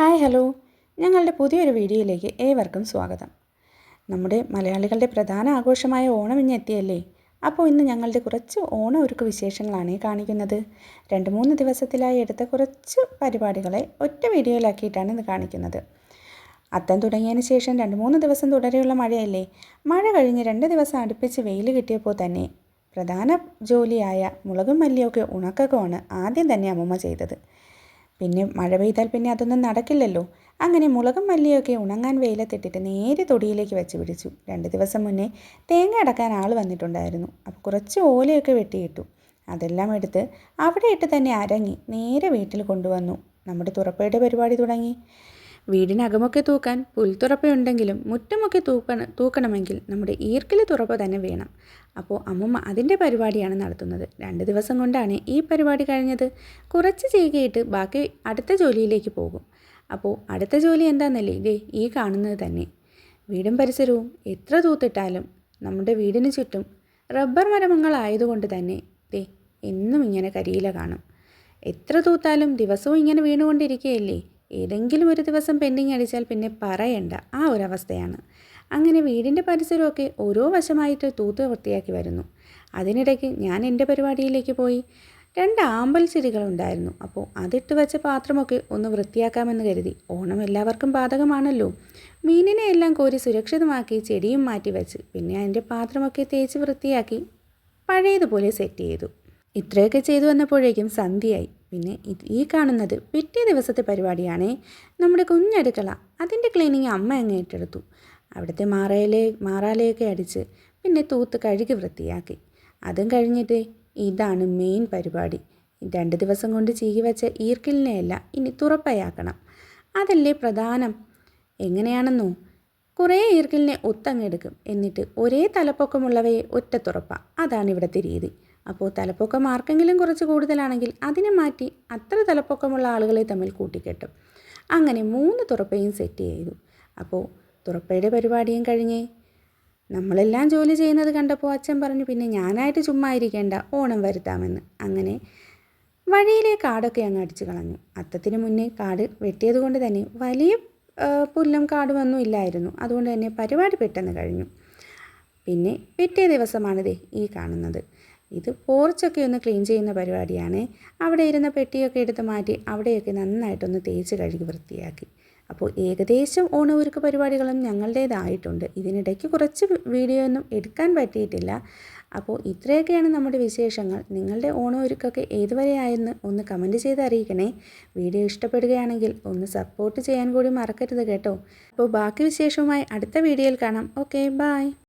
Hi hello. ഞങ്ങളുടെ പുതിയൊരു വീഡിയോയിലേക്ക് ഏവർക്കും സ്വാഗതം. നമ്മുടെ മലയാളികളുടെ പ്രധാന ആഘോഷമായ ഓണം ഇന്ന് എത്തിയല്ലേ? അപ്പോൾ ഇന്ന് ഞങ്ങളുടെ കുറച്ച് ഓണ ഒരുക്ക് വിശേഷങ്ങളാണ് കാണിക്കുന്നത്. രണ്ട് മൂന്ന് ദിവസത്തിലായി എടുത്ത കുറച്ച് പരിപാടികളെ ഒറ്റ വീഡിയോയിലാക്കിയിട്ടാണ് ഇന്ന് കാണിക്കുന്നത്. അത്തം തുടങ്ങിയതിന് ശേഷം രണ്ട് മൂന്ന് ദിവസം തുടരെയുള്ള മഴയല്ലേ? മഴ കഴിഞ്ഞ് രണ്ട് ദിവസം അടുപ്പിച്ച് വെയിൽ കിട്ടിയപ്പോൾ തന്നെ പ്രധാന ജോലിയായ മുളകും മല്ലിയൊക്കെ ഉണക്കകമാണ് ആദ്യം തന്നെ അമ്മമ്മ ചെയ്തത്. പിന്നെ മഴ പെയ്താൽ പിന്നെ അതൊന്നും നടക്കില്ലല്ലോ. അങ്ങനെ മുളകും മല്ലിയൊക്കെ ഉണങ്ങാൻ വെയിലത്തിട്ടിട്ട് നേരെ തൊടിയിലേക്ക് വെച്ച് പിടിച്ചു. രണ്ട് ദിവസം മുന്നേ തേങ്ങ അടക്കാൻ ആൾ വന്നിട്ടുണ്ടായിരുന്നു. അപ്പോൾ കുറച്ച് ഓലയൊക്കെ വെട്ടിയിട്ടു. അതെല്ലാം എടുത്ത് അവിടെ ഇട്ട് തന്നെ അരങ്ങി നേരെ വീട്ടിൽ കൊണ്ടുവന്നു. നമ്മുടെ തുറപ്പയുടെ പരിപാടി തുടങ്ങി. വീടിനകമൊക്കെ തൂക്കാൻ പുൽത്തുറപ്പയുണ്ടെങ്കിലും മുറ്റമൊക്കെ തൂക്കണ തൂക്കണമെങ്കിൽ നമ്മുടെ ഈർക്കിലെ തുറപ്പ് തന്നെ വേണം. അപ്പോൾ അമ്മമ്മ അതിന്റെ പരിപാടിയാണ് നടത്തുന്നത്. രണ്ട് ദിവസം കൊണ്ടാണ് ഈ പരിപാടി കഴിഞ്ഞത്. കുറച്ച് ചെയ്യുകയിട്ട് ബാക്കി അടുത്ത ജോലിയിലേക്ക് പോകും. അപ്പോൾ അടുത്ത ജോലി എന്താണെന്നല്ലേ ഇതേ ഈ കാണുന്നത് തന്നെ. വീടും പരിസരവും എത്ര തൂത്തിട്ടാലും നമ്മുടെ വീടിന് ചുറ്റും റബ്ബർ മരമങ്ങളായതുകൊണ്ട് തന്നെ ദേ എന്നും ഇങ്ങനെ കരിയില കാണും. എത്ര തൂത്താലും ദിവസവും ഇങ്ങനെ വീണുകൊണ്ടിരിക്കുകയല്ലേ? ഏതെങ്കിലും ഒരു ദിവസം പെൻഡിങ് അടിച്ചാൽ പിന്നെ പറയണ്ട. ആ ഒരു അവസ്ഥയാണ് അങ്ങനെ വീടിന്റെ പരിസരമൊക്കെ ഓരോ വശമായിട്ട് തൂത്ത് വൃത്തിയാക്കി വരുന്നു. അതിനിടയ്ക്ക് ഞാൻ എന്റെ പരിപാടിയിലേക്ക് പോയി. രണ്ട് ആമ്പൽ ചെടികളുണ്ടായിരുന്നു അപ്പോൾ അതിട്ട് വെച്ച പാത്രമൊക്കെ ഒന്ന് വൃത്തിയാക്കാമെന്ന് കരുതി. ഓണം എല്ലാവർക്കും ബാധകമാണല്ലോ. മീനിനെ എല്ലാം കോരി സുരക്ഷിതമാക്കി ചെടിയും മാറ്റി വെച്ച്. പിന്നെ അതിന്റെ പാത്രമൊക്കെ തേച്ച് വൃത്തിയാക്കി പഴയതുപോലെ സെറ്റ് ചെയ്തു. ഇത്രയൊക്കെ ചെയ്തു വന്നപ്പോഴേക്കും സന്ധ്യയായി. പിന്നെ ഈ കാണുന്നത് പിറ്റേ ദിവസത്തെ പരിപാടിയാണേ നമ്മുടെ കുഞ്ഞടുക്കള. അതിന്റെ ക്ലീനിങ് അമ്മ അങ്ങ് ഏറ്റെടുത്തു. അവിടുത്തെ മാറയിലെ മാറാലയൊക്കെ അടിച്ച് പിന്നെ തൂത്ത് കഴുകി വൃത്തിയാക്കി. അതും കഴിഞ്ഞിട്ട് ഇതാണ് മെയിൻ പരിപാടി. രണ്ട് ദിവസം കൊണ്ട് ചീകി വെച്ച ഈർക്കിലിനെയല്ല ഇനി തുറപ്പയാക്കണം. അതല്ലേ പ്രധാനം? എങ്ങനെയാണെന്നോ? കുറേ ഈർക്കിലിനെ ഒത്തങ്ങെടുക്കും എന്നിട്ട് ഒരേ തലപ്പൊക്കമുള്ളവയെ ഒറ്റ തുറപ്പ. അതാണ് ഇവിടുത്തെ രീതി. അപ്പോൾ തലപ്പൊക്കം മാർക്കെങ്കിലും കുറച്ച് കൂടുതലാണെങ്കിൽ അതിനെ മാറ്റി അത്ര തലപ്പൊക്കമുള്ള ആളുകളെ തമ്മിൽ കൂട്ടിക്കെട്ടും. അങ്ങനെ മൂന്ന് തുറപ്പയും സെറ്റ് ചെയ്തു. അപ്പോൾ തുറപ്പയുടെ പരിപാടിയും കഴിഞ്ഞേ. നമ്മളെല്ലാം ജോലി ചെയ്യുന്നത് കണ്ടപ്പോൾ അച്ഛൻ പറഞ്ഞു പിന്നെ ഞാനായിട്ട് ചുമ്മാ ഇരിക്കേണ്ട ഓണം വരുത്താമെന്ന്. അങ്ങനെ വഴിയിലെ കാടൊക്കെ അങ്ങ് അടിച്ചു കളഞ്ഞു. അത്തത്തിന് മുന്നേ കാട് വെട്ടിയത് കൊണ്ട് തന്നെ വലിയ പുല്ലും കാടുമൊന്നും ഇല്ലായിരുന്നു. അതുകൊണ്ട് തന്നെ പരിപാടി പെട്ടെന്ന് കഴിഞ്ഞു. പിന്നെ പിറ്റേ ദിവസമാണിത് ഈ കാണുന്നത്. ഇത് പോർച്ചൊക്കെ ഒന്ന് ക്ലീൻ ചെയ്യുന്ന പരിപാടിയാണ്. അവിടെ ഇരുന്ന പെട്ടിയൊക്കെ എടുത്ത് മാറ്റി അവിടെയൊക്കെ നന്നായിട്ടൊന്ന് തേച്ച് കഴുകി വൃത്തിയാക്കി. അപ്പോൾ ഏകദേശം ഓണമൊരുക്ക് പരിപാടികളും ഞങ്ങളുടേതായിട്ടുണ്ട്. ഇതിനിടയ്ക്ക് കുറച്ച് വീഡിയോ ഒന്നും എടുക്കാൻ പറ്റിയിട്ടില്ല. അപ്പോൾ ഇത്രയൊക്കെയാണ് നമ്മുടെ വിശേഷങ്ങൾ. നിങ്ങളുടെ ഓണമൊരുക്കൊക്കെ ഏതുവരെയായെന്ന് ഒന്ന് കമന്റ് ചെയ്ത് അറിയിക്കണേ. വീഡിയോ ഇഷ്ടപ്പെടുകയാണെങ്കിൽ ഒന്ന് സപ്പോർട്ട് ചെയ്യാൻ കൂടി മറക്കരുത് കേട്ടോ. അപ്പോൾ ബാക്കി വിശേഷവുമായി അടുത്ത വീഡിയോയിൽ കാണാം. Okay bye